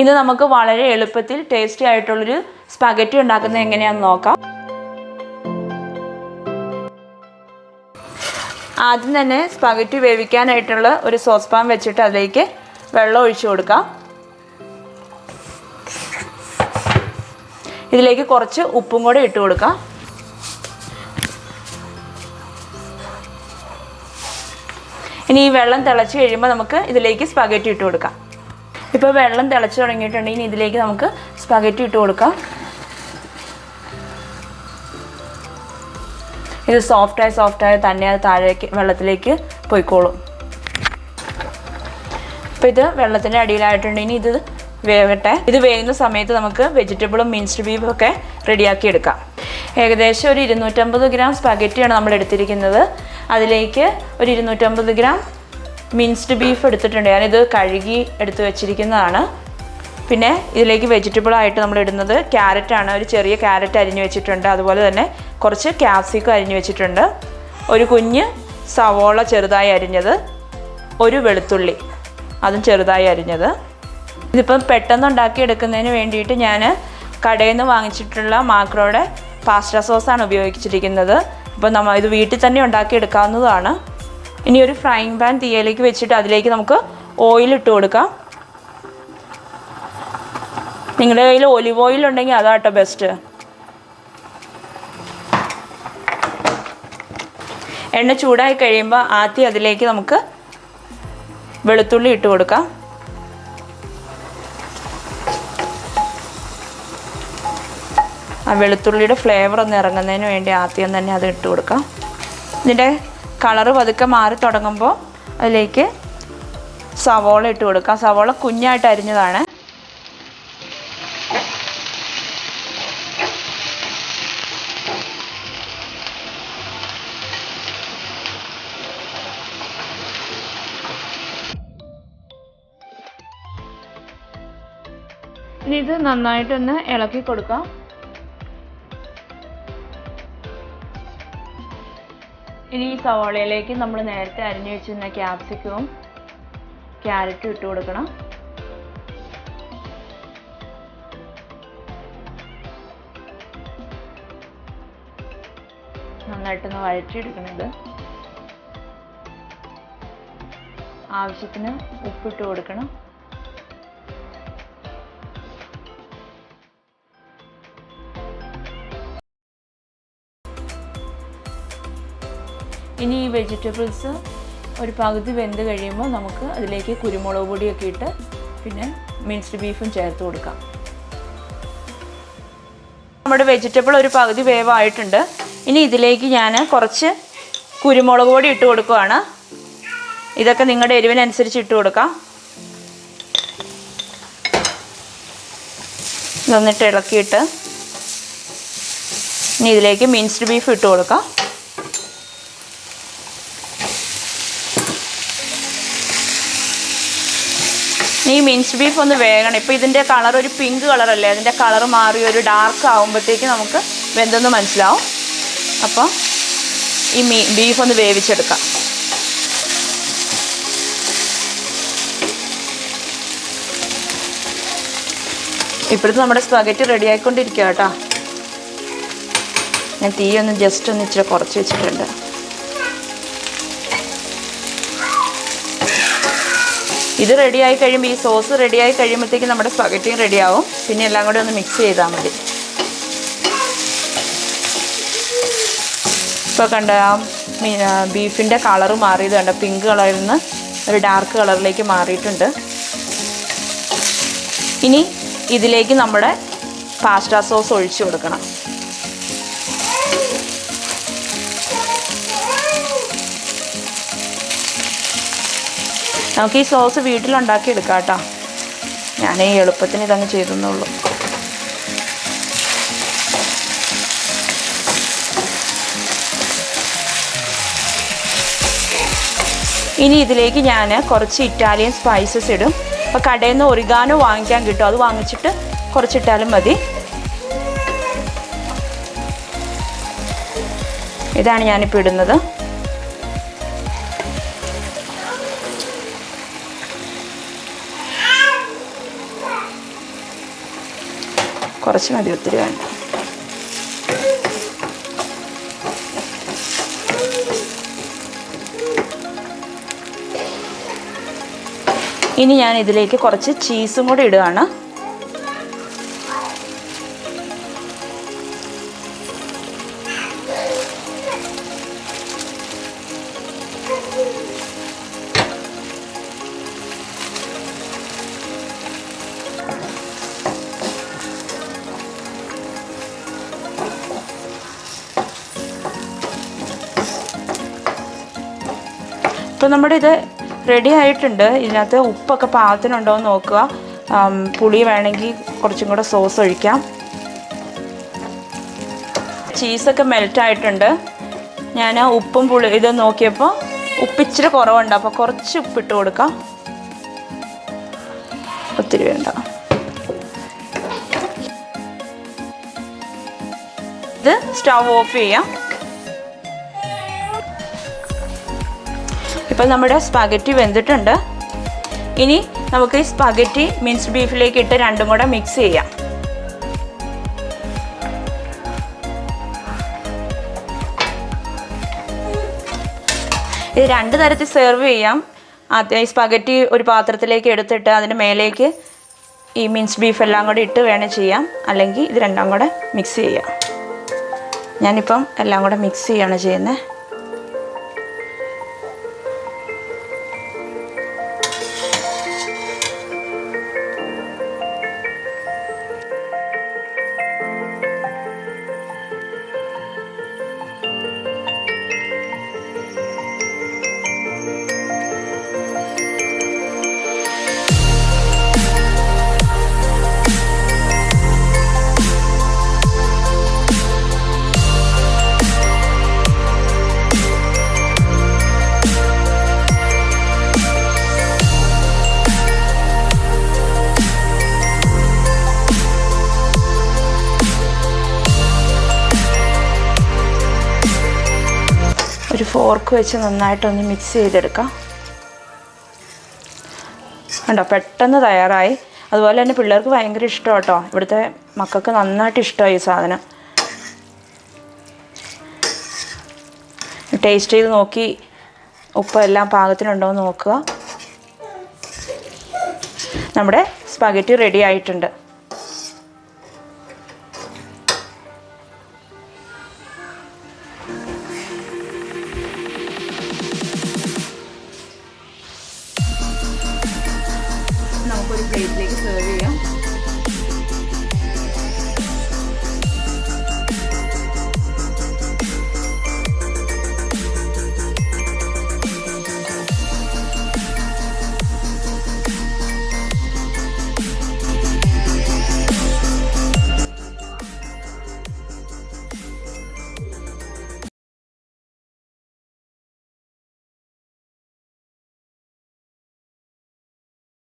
ഇന്ന് നമുക്ക് വളരെ എളുപ്പത്തിൽ ടേസ്റ്റി ആയിട്ടുള്ളൊരു സ്പഗറ്റി ഉണ്ടാക്കുന്നത് എങ്ങനെയാണെന്ന് നോക്കാം. ആദ്യം തന്നെ സ്പഗറ്റി വേവിക്കാനായിട്ടുള്ള ഒരു സോസ് പാൻ വെച്ചിട്ട് അതിലേക്ക് വെള്ളം ഒഴിച്ചു കൊടുക്കാം. ഇതിലേക്ക് കുറച്ച് ഉപ്പും കൂടെ ഇട്ട് കൊടുക്കാം. ഇനി ഈ വെള്ളം തിളച്ച് കഴിയുമ്പോൾ നമുക്ക് ഇതിലേക്ക് സ്പഗറ്റി ഇട്ട് കൊടുക്കാം. ഇപ്പോൾ വെള്ളം തിളച്ച് തുടങ്ങിയിട്ടുണ്ടെങ്കിൽ ഇതിലേക്ക് നമുക്ക് സ്പഗറ്റി ഇട്ട് കൊടുക്കാം. ഇത് സോഫ്റ്റായി സോഫ്റ്റായി തന്നെ അത് താഴേക്ക് വെള്ളത്തിലേക്ക് പോയിക്കോളും. അപ്പോൾ ഇത് വെള്ളത്തിന്റെ അടിയിലായിട്ടുണ്ടെങ്കിൽ ഇത് വേവട്ടെ. ഇത് വേകുന്ന സമയത്ത് നമുക്ക് വെജിറ്റബിളും മിൻസ്ഡ് ബീഫും ഒക്കെ റെഡിയാക്കി എടുക്കാം. ഏകദേശം ഒരു ഇരുന്നൂറ്റമ്പത് ഗ്രാം സ്പഗറ്റിയാണ് നമ്മൾ എടുത്തിരിക്കുന്നത്. അതിലേക്ക് ഒരു ഇരുന്നൂറ്റമ്പത് ഗ്രാം മിൻസ്ഡ് ബീഫ് എടുത്തിട്ടുണ്ട്. ഞാനിത് കഴുകി എടുത്ത് വെച്ചിരിക്കുന്നതാണ്. പിന്നെ ഇതിലേക്ക് വെജിറ്റബിൾ ആയിട്ട് നമ്മൾ ഇടുന്നത് ക്യാരറ്റാണ് ഒരു ചെറിയ ക്യാരറ്റ് അരിഞ്ഞു വെച്ചിട്ടുണ്ട്. അതുപോലെ തന്നെ കുറച്ച് ക്യാപ്സിക്കം അരിഞ്ഞു വെച്ചിട്ടുണ്ട്. ഒരു കുഞ്ഞ് സവോള ചെറുതായി അരിഞ്ഞത്. ഒരു വെളുത്തുള്ളി അതും ചെറുതായി അരിഞ്ഞത്. ഇതിപ്പം പെട്ടെന്ന് ഉണ്ടാക്കിയെടുക്കുന്നതിന് വേണ്ടിയിട്ട് ഞാൻ കടയിൽ നിന്ന് വാങ്ങിച്ചിട്ടുള്ള മാക്രോയുടെ പാസ്ത സോസാണ് ഉപയോഗിച്ചിരിക്കുന്നത്. അപ്പോൾ നമ്മൾ ഇത് വീട്ടിൽ തന്നെ ഉണ്ടാക്കി ഉണ്ടാക്കിയെടുക്കാവുന്നതാണ്. ഇനി ഒരു ഫ്രൈങ് പാൻ തീയയിലേക്ക് വെച്ചിട്ട് അതിലേക്ക് നമുക്ക് ഓയിൽ കൊടുക്കാം. നിങ്ങളുടെ കയ്യിൽ ഒലിവ് ഓയിൽ ഉണ്ടെങ്കിൽ അതാട്ടോ ബെസ്റ്റ് എണ്ണ ചൂടായി കഴിയുമ്പോൾ ആദ്യം അതിലേക്ക് നമുക്ക് വെളുത്തുള്ളി ഇട്ട് കൊടുക്കാം. ആ വെളുത്തുള്ളിയുടെ ഫ്ലേവർ ഒന്ന് ഇറങ്ങുന്നതിന് വേണ്ടി ആദ്യം തന്നെ അത് ഇട്ട് കൊടുക്കാം. ഇതിന്റെ കളറ് പതുക്കെ മാറി തുടങ്ങുമ്പോൾ അതിലേക്ക് സവോള ഇട്ട് കൊടുക്കാം. സവോള കുഞ്ഞായിട്ട് അരിഞ്ഞതാണ്. ഇനി ഇത് നന്നായിട്ടൊന്ന് ഇളക്കി കൊടുക്കാം. ഇനി ഈ സവാളയിലേക്ക് നമ്മൾ നേരത്തെ അരിഞ്ഞു വെച്ചിരുന്ന ക്യാപ്സിക്കവും ക്യാരറ്റും ഇട്ട് കൊടുക്കണം. നന്നായിട്ടൊന്ന് വഴറ്റിയെടുക്കണത്. ആവശ്യത്തിന് ഉപ്പിട്ട് കൊടുക്കണം. ഇനി ഈ വെജിറ്റബിൾസ് ഒരു പകുതി വെന്ത് കഴിയുമ്പോൾ നമുക്ക് അതിലേക്ക് കുരുമുളക് പൊടിയൊക്കെ ഇട്ട് പിന്നെ മിൻസ്ഡ് ബീഫും ചേർത്ത് കൊടുക്കാം. നമ്മുടെ വെജിറ്റബിൾ ഒരു പകുതി വേവായിട്ടുണ്ട്. ഇനി ഇതിലേക്ക് ഞാൻ കുറച്ച് കുരുമുളക് പൊടി ഇട്ട് കൊടുക്കുവാണ്. ഇതൊക്കെ നിങ്ങളുടെ എരിവിനനുസരിച്ച് ഇട്ട് കൊടുക്കാം. ഇതൊന്നിട്ട് ഇളക്കിയിട്ട് ഇനി ഇതിലേക്ക് മിൻസ്ഡ് ബീഫ് ഇട്ട് കൊടുക്കാം. ഈ മിൻസ് ബീഫ് ഒന്ന് വേകണം. ഇപ്പോൾ ഇതിന്റെ കളർ ഒരു പിങ്ക് കളറല്ലേ? അതിന്റെ കളർ മാറി ഒരു ഡാർക്ക് ആകുമ്പോഴത്തേക്ക് നമുക്ക് വെന്തെന്ന് മനസ്സിലാവും. അപ്പോൾ ഈ മീ ബീഫ് ഒന്ന് വേവിച്ചെടുക്കാം. ഇപ്പോഴത്തെ നമ്മുടെ സ്പഗറ്റി റെഡി ആയിക്കൊണ്ടിരിക്കുക കേട്ടോ ഞാൻ തീയൊന്ന് ജസ്റ്റ് ഒന്ന് ഇച്ചിരി കുറച്ച് വെച്ചിട്ടുണ്ട്. ഇത് റെഡിയായി കഴിയുമ്പോൾ ഈ സോസ് റെഡിയായി കഴിയുമ്പോഴത്തേക്ക് നമ്മുടെ സ്പഗറ്റിയും റെഡിയാവും. പിന്നെ എല്ലാം കൂടി ഒന്ന് മിക്സ് ചെയ്താൽ മതി. ഇപ്പോൾ കണ്ട ആ ബീഫിന്റെ കളറ് മാറിയത് കണ്ട പിങ്ക് കളറിൽ നിന്ന് ഒരു ഡാർക്ക് കളറിലേക്ക് മാറിയിട്ടുണ്ട്. ഇനി ഇതിലേക്ക് നമ്മുടെ പാസ്ത സോസ് ഒഴിച്ചു കൊടുക്കണം. നമുക്ക് ഈ സോസ് വീട്ടിലുണ്ടാക്കി എടുക്കാം കേട്ടോ ഞാൻ ഈ എളുപ്പത്തിന് ഇതങ്ങ് ചെയ്തെന്നുള്ളൂ. ഇനി ഇതിലേക്ക് ഞാൻ കുറച്ച് ഇറ്റാലിയൻ സ്പൈസസ് ഇടും. അപ്പോൾ കടയിൽ നിന്ന് ഒറിഗാനോ വാങ്ങിക്കാൻ കിട്ടും. അത് വാങ്ങിച്ചിട്ട് കുറച്ചിട്ടാലും മതി. ഇതാണ് ഞാനിപ്പോൾ ഇടുന്നത്. കുറച്ച് മതി ഒത്തിരി വേണ്ട. ഇനി ഞാൻ ഇതിലേക്ക് കുറച്ച് ചീസും കൂടി ഇടുകയാണ് ഇപ്പം നമ്മുടെ ഇത് റെഡി ആയിട്ടുണ്ട്. ഇതിനകത്ത് ഉപ്പൊക്കെ പാകത്തിനുണ്ടോ എന്ന് നോക്കുക പുളി വേണമെങ്കിൽ കുറച്ചും കൂടെ സോസ് ഒഴിക്കാം. ചീസൊക്കെ മെൽറ്റ് ആയിട്ടുണ്ട്. ഞാൻ ഉപ്പും പുളി ഇത് നോക്കിയപ്പോൾ ഉപ്പിച്ചിരി കുറവുണ്ട്. അപ്പോൾ കുറച്ച് ഉപ്പിട്ട് കൊടുക്കാം. ഒത്തിരി വേണ്ട. ഇത് സ്റ്റവ് ഓഫ് ചെയ്യാം. ഇപ്പം നമ്മുടെ സ്പാഗറ്റി വെന്തിട്ടുണ്ട്. ഇനി നമുക്ക് ഈ സ്പാഗറ്റി മിൻസ് ബീഫിലേക്ക് ഇട്ട് രണ്ടും കൂടെ മിക്സ് ചെയ്യാം. ഇത് രണ്ട് തരത്തിൽ സെർവ് ചെയ്യാം. ഈ സ്പഗറ്റി ഒരു പാത്രത്തിലേക്ക് എടുത്തിട്ട് അതിന് മേലേക്ക് ഈ മിൻസ് ബീഫ് എല്ലാം കൂടെ ഇട്ട് വേണേൽ ചെയ്യാം. അല്ലെങ്കിൽ ഇത് രണ്ടാം കൂടെ മിക്സ് ചെയ്യാം. ഞാനിപ്പം എല്ലാം കൂടെ മിക്സ് ചെയ്യാണ് ചെയ്യുന്നത്. ഫോർക്ക് വെച്ച് നന്നായിട്ടൊന്ന് മിക്സ് ചെയ്തെടുക്കാം. കണ്ടോ പെട്ടെന്ന് തയ്യാറായി. അതുപോലെ തന്നെ പിള്ളേർക്ക് ഭയങ്കര ഇഷ്ടം കേട്ടോ ഇവിടുത്തെ മക്കൾക്ക് നന്നായിട്ട് ഇഷ്ടമായി ഈ സാധനം. ടേസ്റ്റ് ചെയ്ത് നോക്കി ഉപ്പ് എല്ലാം പാകത്തിനുണ്ടോ എന്ന് നോക്കുക. നമ്മുടെ സ്പഗറ്റി റെഡി ആയിട്ടുണ്ട്. നമുക്ക് ഒരു പ്ലേറ്റിലേക്ക് സെർവ് ചെയ്യാം